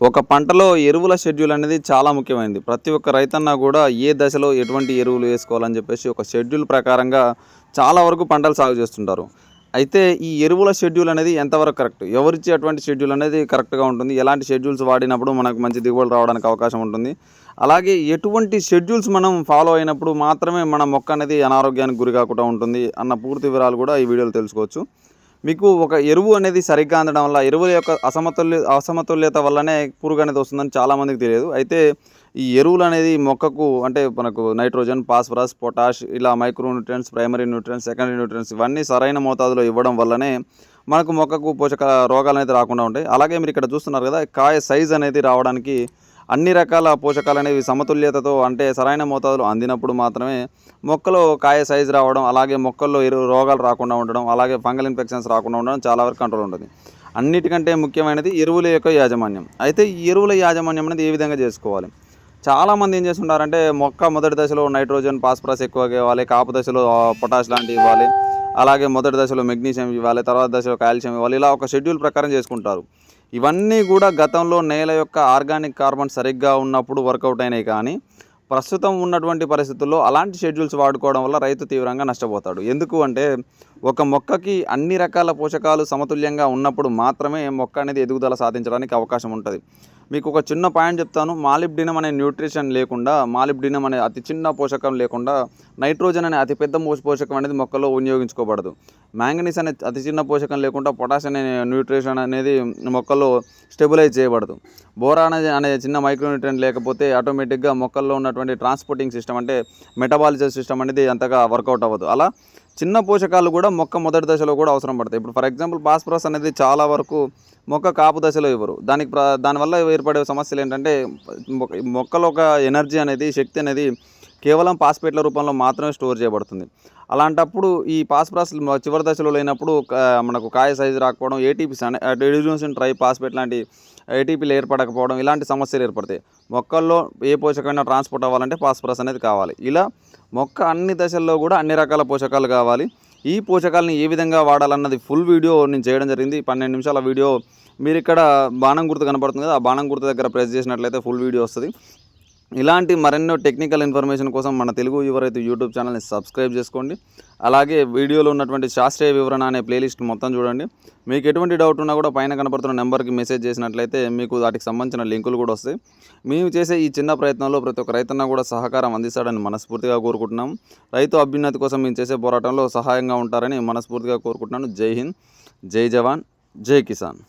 ఒక పంటలో ఎరువుల షెడ్యూల్ అనేది చాలా ముఖ్యమైనది. ప్రతి ఒక్క రైతన్న కూడా ఏ దశలో ఎటువంటి ఎరువులు వేసుకోవాలని చెప్పేసి ఒక షెడ్యూల్ ప్రకారంగా చాలా వరకు పంటలు సాగు చేస్తుంటారు. అయితే ఈ ఎరువుల షెడ్యూల్ అనేది ఎంతవరకు కరెక్ట్? ఎవరిచ్చే అటువంటి షెడ్యూల్ అనేది కరెక్ట్గా ఉంటుంది. ఎలాంటి షెడ్యూల్స్ వాడినప్పుడు మనకు మంచి దిగుబడి రావడానికి అవకాశం ఉంటుంది. అలాగే ఎటువంటి షెడ్యూల్స్ మనం ఫాలో అయినప్పుడు మాత్రమే మన మొక్క అనేది అనారోగ్యానికి గురి కాకుండా ఉంటుంది అన్న పూర్తి వివరాలు కూడా ఈ వీడియోలో తెలుసుకోవచ్చు. మీకు ఒక ఎరువు అనేది సరిగ్గా అందడం వల్ల ఎరువుల యొక్క అసమతుల్య అసమతుల్యత వల్లనే పురుగు అనేది వస్తుందని చాలామందికి తెలియదు. అయితే ఈ ఎరువులు అనేది మొక్కకు అంటే మనకు నైట్రోజన్ ఫాస్ఫరస్ పొటాష్ ఇలా micro nutrients primary nutrients secondary nutrients ఇవన్నీ సరైన మోతాదులో ఇవ్వడం వల్లనే మనకు మొక్కకు పోషక రోగాలు అనేది రాకుండా ఉంటాయి. అలాగే మీరు ఇక్కడ చూస్తున్నారు కదా కాయ సైజ్ అనేది రావడానికి అన్ని రకాల పోషకాలు అనేవి సమతుల్యతతో అంటే సరైన మోతాదులో అందినప్పుడు మాత్రమే మొక్కలో కాయ సైజు రావడం అలాగే మొక్కల్లో ఎరు రోగాలు రాకుండా ఉండడం అలాగే ఫంగల్ ఇన్ఫెక్షన్స్ రాకుండా ఉండడం చాలా వరకు కంట్రోల్ ఉంటుంది. అన్నిటికంటే ముఖ్యమైనది ఎరువుల యొక్క యాజమాన్యం. అయితే ఈ ఎరువుల యాజమాన్యం అనేది ఏ విధంగా చేసుకోవాలి? చాలామంది ఏం చేస్తుంటారంటే మొక్క మొదటి దశలో నైట్రోజన్ ఫాస్ఫరస్ ఎక్కువగా ఇవ్వాలి కాపు దశలో పొటాష్ లాంటివి ఇవ్వాలి అలాగే మొదటి దశలో మెగ్నీషియం ఇవ్వాలి తర్వాత దశలో కాల్షియం ఇవ్వాలి ఇలా ఒక షెడ్యూల్ ప్రకారం చేసుకుంటారు. ఇవన్నీ కూడా గతంలో నేల యొక్క ఆర్గానిక్ కార్బన్ సరిగ్గా ఉన్నప్పుడు వర్కౌట్ అయినాయి కానీ ప్రస్తుతం ఉన్నటువంటి పరిస్థితుల్లో అలాంటి షెడ్యూల్స్ వాడుకోవడం వల్ల రైతు తీవ్రంగా నష్టపోతాడు. ఎందుకు అంటే ఒక మొక్కకి అన్ని రకాల పోషకాలు సమతుల్యంగా ఉన్నప్పుడు మాత్రమే మొక్క అనేది ఎదుగుదల సాధించడానికి అవకాశం ఉంటుంది. మీకు ఒక చిన్న పాయింట్ చెప్తాను. మాలిబ్డినం అనే న్యూట్రిషన్ లేకుండా మాలిబ్డినం అనే అతి చిన్న పోషకం లేకుండా నైట్రోజన్ అనే అతి పెద్ద పోషకం అనేది మొక్కలో వినియోగించుకోబడదు. మ్యాంగనీస్ అనే అతి చిన్న పోషకం లేకుండా పొటాష్ అనే న్యూట్రిషన్ అనేది మొక్కల్లో స్టెబిలైజ్ చేయబడదు. బోరాన్ అనే అనే చిన్న మైక్రోన్యూట్రియన్ లేకపోతే ఆటోమేటిక్గా మొక్కల్లో ఉన్నటువంటి ట్రాన్స్పోర్టింగ్ సిస్టమ్ అంటే మెటబాలిజం సిస్టమ్ అనేది అంతగా వర్కౌట్ అవ్వదు. అలా చిన్న పోషకాలు కూడా మొక్క మొదటి దశలో కూడా అవసరం పడతాయి. ఇప్పుడు ఫర్ ఎగ్జాంపుల్ ఫాస్ఫరస్ అనేది చాలా వరకు మొక్క కాపు దశలో ఇవ్వరు. దానికి ప్ర దానివల్ల ఏర్పడే సమస్యలు ఏంటంటే మొక్కలో ఒక ఎనర్జీ అనేది శక్తి అనేది కేవలం పాస్పేట్ల రూపంలో మాత్రమే స్టోర్ చేయబడుతుంది. అలాంటప్పుడు ఈ పాస్పరస్ చివరి దశలో లేనప్పుడు మనకు కాయ సైజు రాకపోవడం ఏటీపీస్ అనే ట్రై పాస్పేట్ లాంటి ఏటీపీలు ఏర్పడకపోవడం ఇలాంటి సమస్యలు ఏర్పడతాయి. మొక్కల్లో ఏ పోషకమైన ట్రాన్స్పోర్ట్ అవ్వాలంటే ఫాస్ఫరస్ అనేది కావాలి. ఇలా మొక్క అన్ని దశల్లో కూడా అన్ని రకాల పోషకాలు కావాలి. ఈ పోషకాలని ఏ విధంగా వాడాలన్నది ఫుల్ వీడియో నేను చేయడం జరిగింది. పన్నెండు నిమిషాల వీడియో. మీరు ఇక్కడ బాణం గుర్తు కనపడుతుంది కదా ఆ బాణం గుర్తు దగ్గర ప్రెస్ చేసినట్లయితే ఫుల్ వీడియో వస్తుంది. ఇలాంటి మరెన్నో టెక్నికల్ ఇన్ఫర్మేషన్ కోసం మన తెలుగు యువరైతే యూట్యూబ్ ఛానల్ని సబ్స్క్రైబ్ చేసుకోండి. అలాగే వీడియోలో ఉన్నటువంటి శాస్త్రీయ వివరణ అనే ప్లేలిస్ట్ మొత్తం చూడండి. మీకు ఎటువంటి డౌట్ ఉన్నా కూడా పైన కనపడుతున్న నెంబర్కి మెసేజ్ చేసినట్లయితే మీకు వాటికి సంబంధించిన లింకులు కూడా వస్తాయి. మేము చేసే ఈ చిన్న ప్రయత్నంలో ప్రతి ఒక్క రైతన్న కూడా సహకారం అందిస్తాడని మనస్ఫూర్తిగా కోరుకుంటున్నాం. రైతు అభ్యున్నతి కోసం మేము చేసే పోరాటంలో సహాయంగా ఉంటారని మనస్ఫూర్తిగా కోరుకుంటున్నాను. జై హింద్. జై జవాన్. జై కిసాన్.